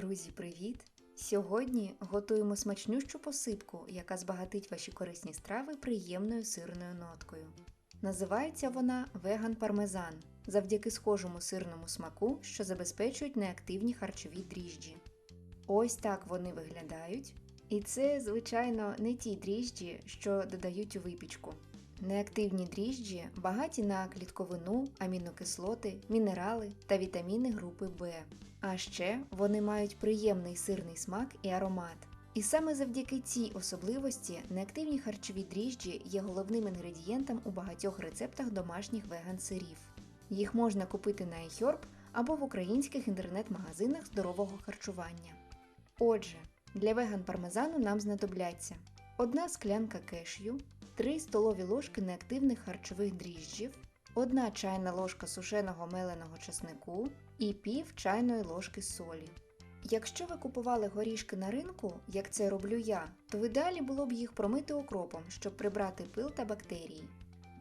Друзі, привіт! Сьогодні готуємо смачнющу посипку, яка збагатить ваші корисні страви приємною сирною ноткою. Називається вона веган пармезан завдяки схожому сирному смаку, що забезпечують неактивні харчові дріжджі. Ось так вони виглядають. І це, звичайно, не ті дріжджі, що додають у випічку. Неактивні дріжджі багаті на клітковину, амінокислоти, мінерали та вітаміни групи В. А ще вони мають приємний сирний смак і аромат. І саме завдяки цій особливості неактивні харчові дріжджі є головним інгредієнтом у багатьох рецептах домашніх веган-сирів. Їх можна купити на iHerb або в українських інтернет-магазинах здорового харчування. Отже, для веган пармезану нам знадобляться одна склянка кешю, 3 столові ложки неактивних харчових дріжджів, 1 чайна ложка сушеного меленого чеснику і пів чайної ложки солі. Якщо ви купували горішки на ринку, як це роблю я, то в ідеалі було б їх промити окропом, щоб прибрати пил та бактерії.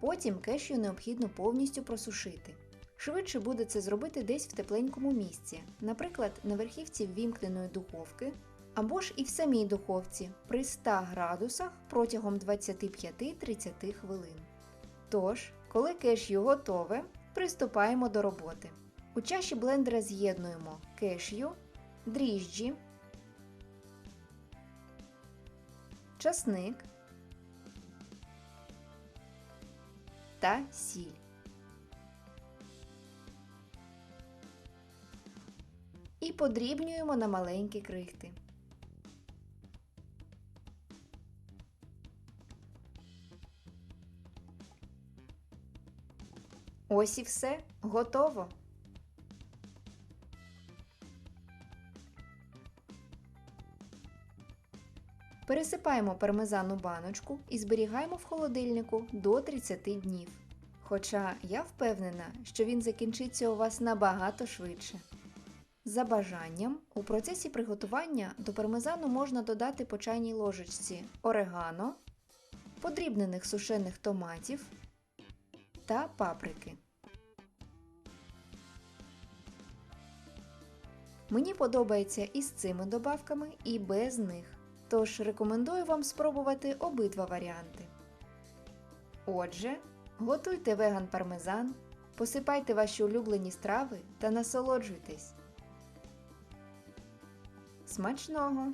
Потім кешю необхідно повністю просушити. Швидше буде це зробити десь в тепленькому місці, наприклад, на верхівці ввімкненої духовки, або ж і в самій духовці при 100 градусах протягом 25-30 хвилин. Тож, коли кешю готове, приступаємо до роботи. У чаші блендера з'єднуємо кешю, дріжджі, часник та сіль. І подрібнюємо на маленькі крихти. Ось і все, готово. Пересипаємо пармезан у баночку і зберігаємо в холодильнику до 30 днів. Хоча я впевнена, що він закінчиться у вас набагато швидше. За бажанням, у процесі приготування до пармезану можна додати по чайній ложечці орегано, подрібнених сушених томатів та паприки. Мені подобається і з цими добавками, і без них. Тож рекомендую вам спробувати обидва варіанти. Отже, готуйте веган пармезан, посипайте ваші улюблені страви та насолоджуйтесь. Смачного!